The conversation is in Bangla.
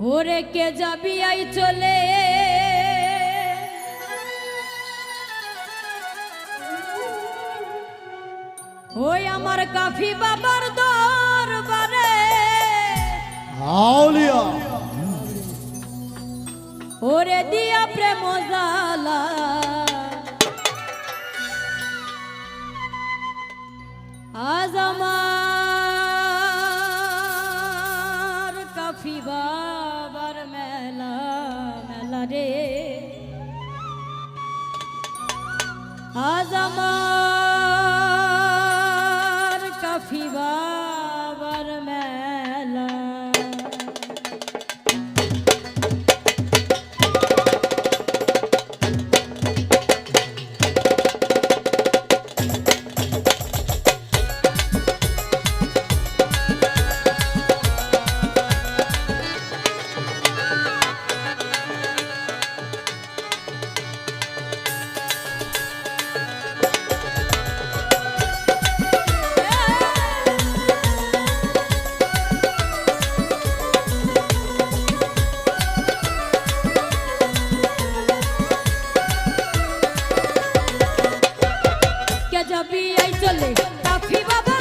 ওরে কে যাবি আই চলে? ওই আমার কাফি বাবার দরবারে। আউলিয়া। ওরে দিয়া প্রেম জালা আজ আমার azama নবী আই চলে। কাফি বাবা